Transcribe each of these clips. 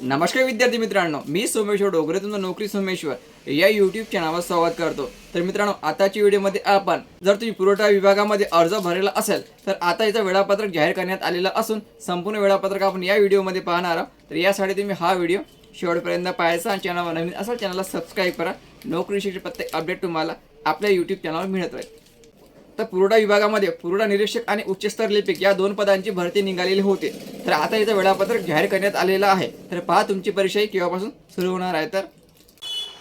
नमस्कार विद्यार्थी मित्रांनो मी सोमेश्वर डोगरे तुमचं नोकरी सोमेश्वर. या यूट्यूब चॅनलवर संवाद करतो. तर मित्रांनो आताच्या व्हिडिओमध्ये आपण जर तुम्ही पुरवठा विभागामध्ये अर्ज भरलेला असेल तर आता याचं वेळापत्रक जाहीर करण्यात आलेलं असून संपूर्ण वेळापत्रक आपण या व्हिडिओमध्ये पाहणार आहोत. तर यासाठी तुम्ही हा व्हिडिओ शेवटपर्यंत पाहायचा आणि चॅनलवर नवीन असेल चॅनलला सबस्क्राईब करा. नोकरीविषयी प्रत्येक अपडेट तुम्हाला आपल्या यूट्यूब चॅनलवर मिळत राहील तर पुरवठा विभागामध्ये पुरवठा निरीक्षक आणि उच्चस्तर लिपिक या दोन पदांची भरती निघालेली होती. तर आता याचं वेळापत्रक जाहीर करण्यात आलेलं आहे. तर पहा तुमची परीक्षा ही केव्हापासून सुरू होणार आहे तर.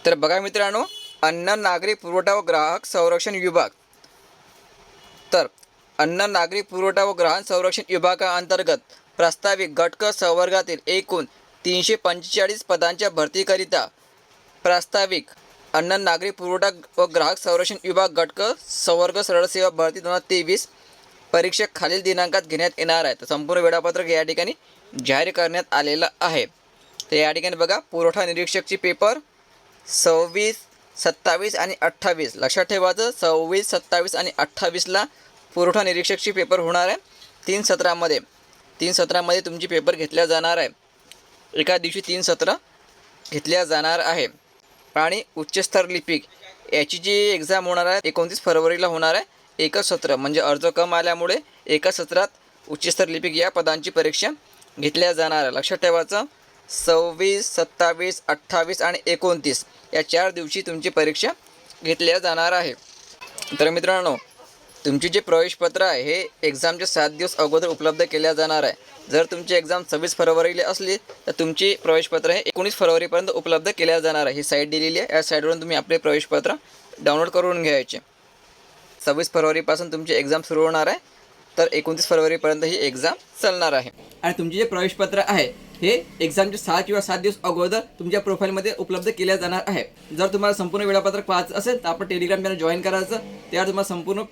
तर बघा मित्रांनो अन्न नागरी पुरवठा व ग्राहक संरक्षण विभाग. तर अन्न नागरी पुरवठा व ग्राहक संरक्षण विभागाअंतर्गत प्रस्तावित गटक संवर्गातील एकूण तीनशे पंचेचाळीस पदांच्या भरतीकरिता प्रास्ताविक अन्न नागरी पुरवठा व ग्राहक संरक्षण विभाग गटक संवर्ग सरळ सेवा भरती दोन हजार तेवीस परीक्षा खालील दिनांकात घेण्यात येणार आहे. तर संपूर्ण वेळापत्रक या ठिकाणी जाहीर करण्यात आलेलं आहे. तर या ठिकाणी बघा पुरवठा निरीक्षकची पेपर सव्वीस सत्तावीस आणि अठ्ठावीस. लक्षात ठेवायचं सव्वीस सत्तावीस आणि अठ्ठावीसला पुरवठा निरीक्षकची पेपर होणार आहे. तीन सत्रामध्ये तीन सत्रामध्ये तुमची पेपर घेतल्या जाणार आहे. एका दिवशी तीन सत्र घेतल्या जाणार आहे. आणि उच्चस्तर लिपिक. याची जी एक्झाम होणार आहे एकोणतीस फरवरीला होणार आहे एकच सत्र म्हणजे अर्ज कम आल्यामुळे एका सत्रात उच्चस्तर लिपिक या पदांची परीक्षा घेतल्या जाणार आहे. लक्षात ठेवायचं सव्वीस सत्तावीस अठ्ठावीस आणि एकोणतीस या चार दिवशी तुमची परीक्षा घेतल्या जाणार आहे. तर मित्रांनो तुमची जे प्रवेशपत्र आहे हे एक्झामचे सात दिवस अगोदर उपलब्ध केल्या जाणार आहे. जर तुमची एक्झाम सव्वीस फरवरीला असली तर तुमची प्रवेशपत्र हे एकोणीस फरवरीपर्यंत उपलब्ध केल्या जाणार आहे. ही साईट दिलेली आहे. या साईटवरून तुम्ही आपले प्रवेशपत्र डाउनलोड करून घ्यायचे. सव्वीस फरवरीपासून तुमची एक्झाम सुरू होणार आहे. तर एकोणतीस फरवरीपर्यंत ही एक्झाम चालणार आहे. आणि तुमचे जे प्रवेशपत्र आहे हे एक्झामचे सहा किंवा सात दिवस अगोदर तुमच्या प्रोफाईलमध्ये उपलब्ध केल्या जाणार आहे. जर तुम्हाला संपूर्ण वेळापत्रक पाहायचं असेल तर आपण टेलिग्राम चॅनल जॉईन करायचं. त्यावर तुम्हाला संपूर्ण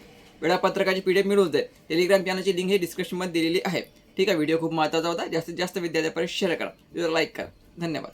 वेळापत्रकाची पी डी एफ मिळून जाईल टेलिग्राम चॅनलची लिंक ही डिस्क्रिप्शनमध्ये दिलेली आहे. ठीक आहे व्हिडिओ खूप महत्त्वाचा होता. जास्तीत जास्त विद्यार्थ्यापर्यंत शेअर करा. लाईक करा. धन्यवाद.